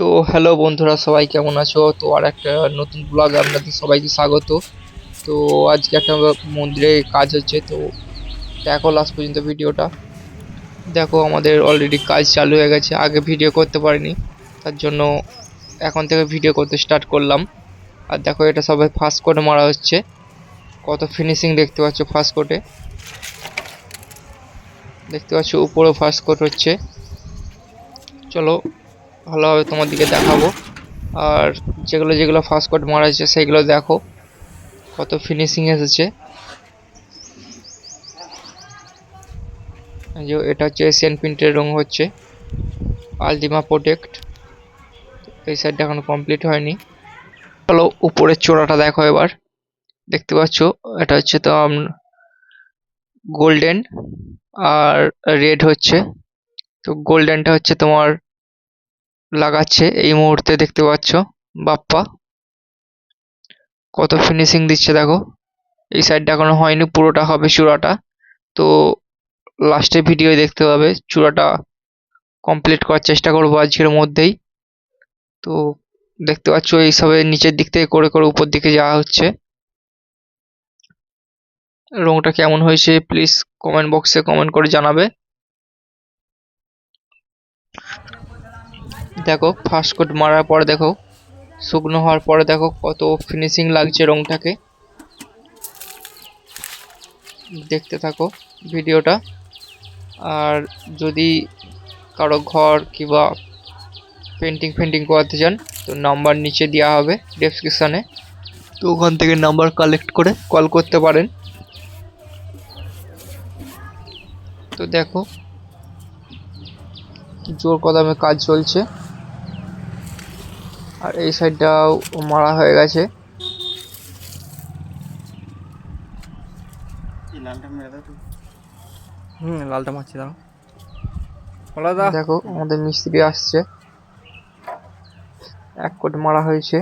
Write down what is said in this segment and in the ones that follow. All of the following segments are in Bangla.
তো হ্যালো বন্ধুরা, সবাই কেমন আছো? তো আর একটা নতুন ব্লগ আপনাদের সবাইকে স্বাগত। তো আজকে একটা মন্দিরে কাজ হচ্ছে, তো দেখো লাস্ট পর্যন্ত ভিডিওটা। দেখো আমাদের অলরেডি কাজ চালু হয়ে গেছে, আগে ভিডিও করতে পারিনি, তার জন্য এখন থেকে ভিডিও করতে স্টার্ট করলাম। আর দেখো এটা সবাই ফার্স্ট কোটে মারা হচ্ছে, কত ফিনিশিং দেখতে পাচ্ছ ফার্স্ট কোটে দেখতে পাচ্ছ উপরেও ফার্স্ট কোট হচ্ছে। চলো ভালোভাবে তোমাদেরকে দেখাবো। আর যেগুলো যেগুলো ফার্স্ট কোট মারা হয়েছে, সেগুলো দেখো। কত ফিনিশিং এসেছে। যে এটা হচ্ছে এশিয়ান প্রিন্টের রং হচ্ছে। আলদিমা প্রোটেক্ট এই সাইডটা এখনও কমপ্লিট হয়নি। চলো, উপরের চূড়াটা দেখো এবার। দেখতে পাচ্ছ? এটা হচ্ছে তো গোল্ডেন আর রেড হচ্ছে। তো গোল্ডেনটা হচ্ছে তোমার লাগাচ্ছে, এই মুহূর্তে দেখতে পাচ্ছ, বাপ্পা। কত ফিনিশিং দিচ্ছে, দেখো। এই সাইডটা এখনও হয়নি, পুরোটা হবে চূড়াটা। তো লাস্টে ভিডিও দেখতে পাবে, চূড়াটা কমপ্লিট করার চেষ্টা করব আজকের মধ্যেই। তো দেখতে পাচ্ছ এইসবে নিচের দিক থেকে করে করে উপর দিকে যাওয়া হচ্ছে। রংটা কেমন হয়েছে প্লিজ কমেন্ট বক্সে কমেন্ট করে জানাবে। দেখো ফার্স্ট কোট মারার পরে দেখো, শুকনো হওয়ার পরে দেখো কত ফিনিশিং লাগছে রংটাকে। দেখতে থাকো ভিডিওটা। আর যদি কারও ঘর কিংবা পেন্টিং ফেন্টিং করাতে চান, তো নাম্বার নিচে দেওয়া হবে ডেসক্রিপশানে তো ওখান থেকে নাম্বার কালেক্ট করে কল করতে পারেন। তো দেখো, জোর কদমে কাজ চলছে। আর এই সাইডটাও মারা হয়ে গেছে। হুম লালটা মারছি দাও দা দেখো আমাদের মিস্ত্রি আসছে। এক কোট মারা হয়েছে।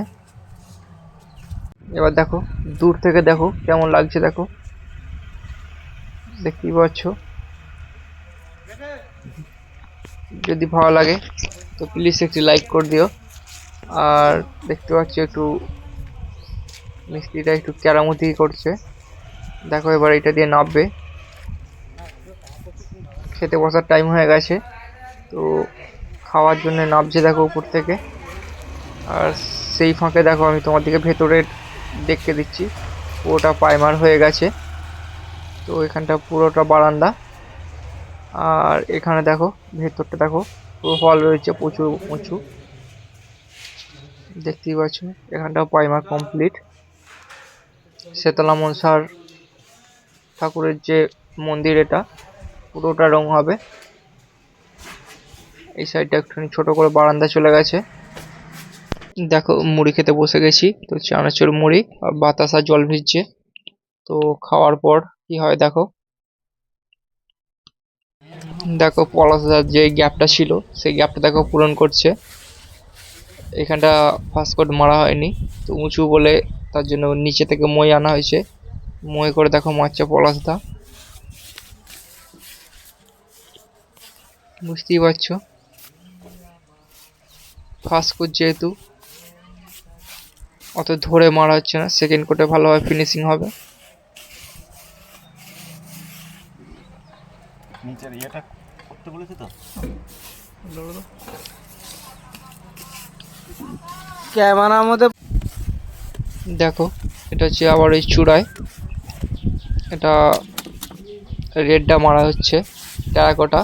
এবার দেখো দূর থেকে দেখো কেমন লাগছে দেখো। দেখতেই পাচ্ছ? যদি ভালো লাগে তো প্লিজ একটি লাইক করে দিও। আর দেখতে পাচ্ছি একটু মিস্ত্রিটা একটু কেরামতি করছে। দেখো এবার এটা দিয়ে নামবে। খেতে বসার টাইম হয়ে গেছে। তো খাওয়ার জন্য নামছে দেখো উপর থেকে। আর সেই ফাঁকে দেখো আমি তোমাদেরকে ভেতরে দেখতে দিচ্ছি। পুরোটা পাইমার হয়ে গেছে। তো এখানটা পুরোটা বারান্দা। আর এখানে দেখো, ভেতরটা দেখো, পুরো হল রয়েছে প্রচুর উঁচু। দেখতেই পাচ্ছ, এখানটাও পাইমার কমপ্লিট শেতলা মনসার ঠাকুরের যে মন্দির এটা, পুরোটা রং হবে। এই সাইডটা একটুখানি ছোট করে বারান্দা চলে গেছে। দেখো, মুড়ি খেতে বসে গেছি, তো চানাচুর মুড়ি আর বাতাসা জল ভিজছে। তো খাওয়ার পর কি হয় দেখো? দেখো পলাশদার যে গ্যাপটা ছিল, সেই গ্যাপটা দেখো পূরণ করছে। এখানটা ফার্স্ট কোট মারা হয়নি। তো উঁচু বলে তার জন্য নিচে থেকে মই আনা হয়েছে। মই করে দেখো মারছে পলাশদা। বুঝতেই পারছ? ফার্স্ট কোট যেহেতু অত ধরে মারা হচ্ছে না। সেকেন্ড কোটে ভালোভাবে ফিনিশিং হবে। নিচের ইয়েটা করতে বলেছে তো? ক্যামেরার মধ্যে দেখো, এটা হচ্ছে আবার এই চূড়ায়। এটা রেডটা মারা হচ্ছে, টেরাকোটা।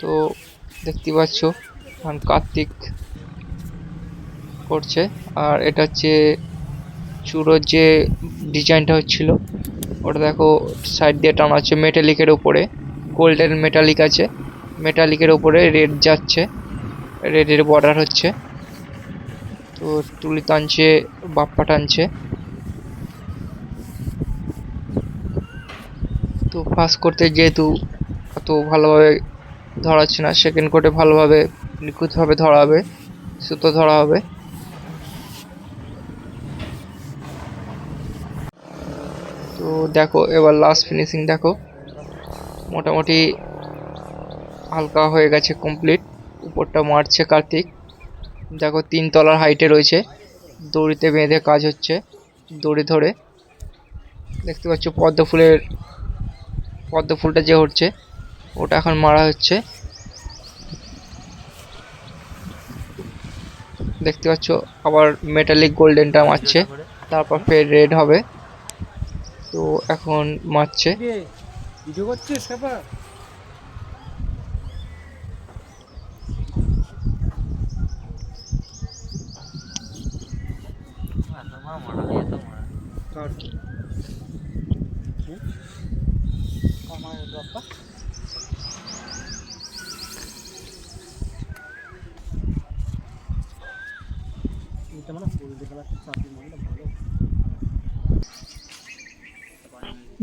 তো দেখতে পাচ্ছ, এখন কার্তিক করছে, আর এটা হচ্ছে চূড়োর যে ডিজাইনটা হচ্ছিল, ওটা দেখো সাইড দিয়ে টানা হচ্ছে মেটালিকের উপরে গোল্ডেন মেটালিক আছে মেটালিকের উপরে রেড যাচ্ছে। রেডের বর্ডার হচ্ছে। তো তুলি টানছে, বাপ্পা টানছে। তো ফার্স্ট করতে যেহেতু অত ভালোভাবে ধরাচ্ছে না সেকেন্ড কোর্টে ভালোভাবে নিখুঁতভাবে ধরা হবে সুতো ধরা হবে। তো দেখো, এবার লাস্ট ফিনিশিং দেখো। মোটামুটি হালকা হয়ে গেছে কমপ্লিট উপরটা মারছে কার্তিক। দেখো, তিন তলার হাইটে রয়েছে। দড়িতে বেঁধে কাজ হচ্ছে, দড়ি ধরে। দেখতে পাচ্ছ, পদ্ম ফুলের, পদ্ম ফুলটা যে হচ্ছে, ওটা এখন মারা হচ্ছে। দেখতে পাচ্ছ, আবার মেটালিক গোল্ডেনটা মারছে, তারপর ফের রেড হবে। তো এখন মারছে। ভিডিও করছিস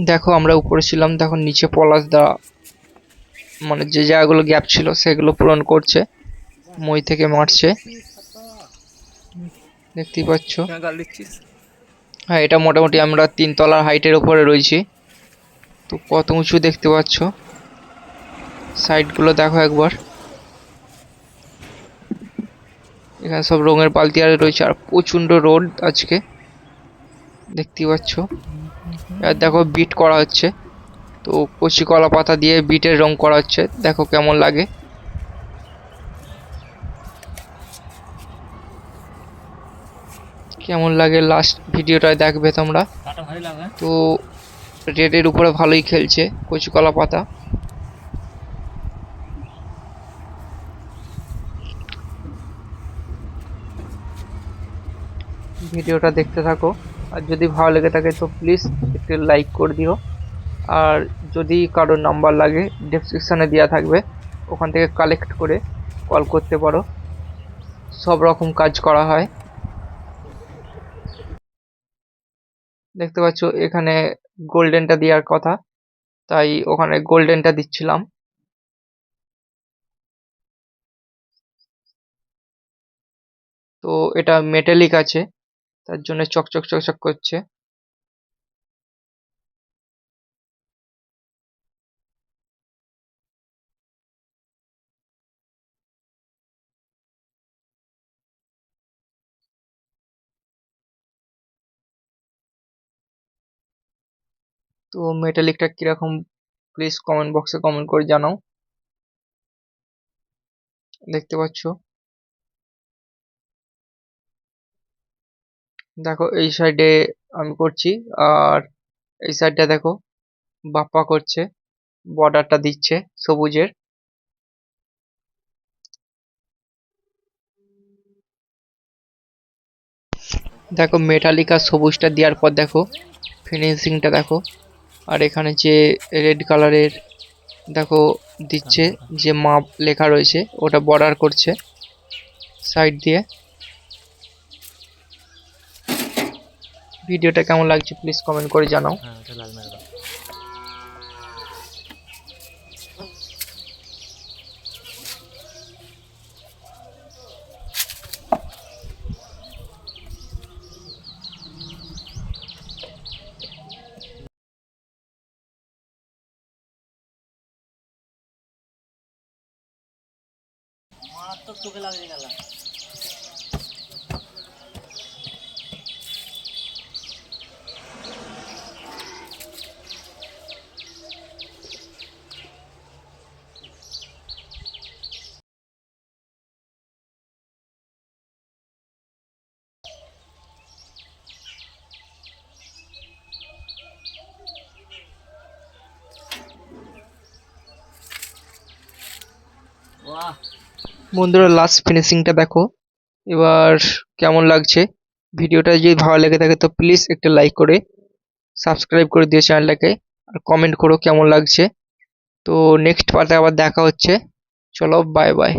দেখো আমরা উপরে ছিলাম দেখো নিচে পলাশ দা মানে যে জায়গাগুলো গ্যাপ ছিল সেগুলো পূরণ করছে মই থেকে মারছে। দেখতেই পাচ্ছ। হ্যাঁ এটা মোটামুটি আমরা তিন তলার হাইটের উপরে রয়েছি। তো কত উঁচু দেখতে পাচ্ছ? সাইডগুলো দেখো একবার। এখানে সব রঙের বালতি আর রয়েছে আর প্রচণ্ড রোড আজকে। দেখতেই পাচ্ছ। আর দেখো বিট করা হচ্ছে। তো কচি কলা পাতা দিয়ে বিটের রং করা হচ্ছে। দেখো কেমন লাগে। কেমন লাগে লাস্ট ভিডিওটায় দেখবে তোমরা। লাগে তো রেডের উপরে ভালোই খেলছে কচি কলা পাতা। ভিডিওটা দেখতে থাকো। আর যদি ভালো লেগে থাকে তো প্লিজ একটু লাইক করে দিও। আর যদি কারোর নাম্বার লাগে ডেসক্রিপশানে দেওয়া থাকবে। ওখান থেকে কালেক্ট করে কল করতে পারো। সব রকম কাজ করা হয়। দেখতে পাচ্ছ, এখানে গোল্ডেনটা দেওয়ার কথা। তাই ওখানে গোল্ডেনটা দিচ্ছিলাম। তো এটা মেটালিক আছে, তার জন্য চকচক চকচক করছে। তো মেটালিকটা কীরকম? প্লিজ কমেন্ট বক্সে কমেন্ট করে জানাও। দেখতে পাচ্ছ? দেখো, এই সাইডে আমি করছি, আর এই সাইডটা দেখো, বাপ্পা করছে বর্ডারটা দিচ্ছে সবুজের। দেখো মেটালিকা সবুজটা দেওয়ার পর দেখো ফিনিশিংটা দেখো। আর এখানে যে রেড কালারের দেখো দিচ্ছে যে মাপ লেখা রয়েছে ওটা বর্ডার করছে সাইড দিয়ে। ভিডিওটা কেমন লাগছে প্লিজ কমেন্ট করে জানাও। মারাত্মক চোখে লাগছে গেলা বাহ। বন্ধুরা লাস্ট ফিনিশিংটা দেখো। এবার কেমন লাগছে? ভিডিওটা যদি ভালো লেগে থাকে, তো প্লিজ একটা লাইক করে সাবস্ক্রাইব করে দিও চ্যানেলটাকে আর কমেন্ট করো কেমন লাগছে। তো নেক্সট পার্টে আবার দেখা হচ্ছে। চলো বাই বাই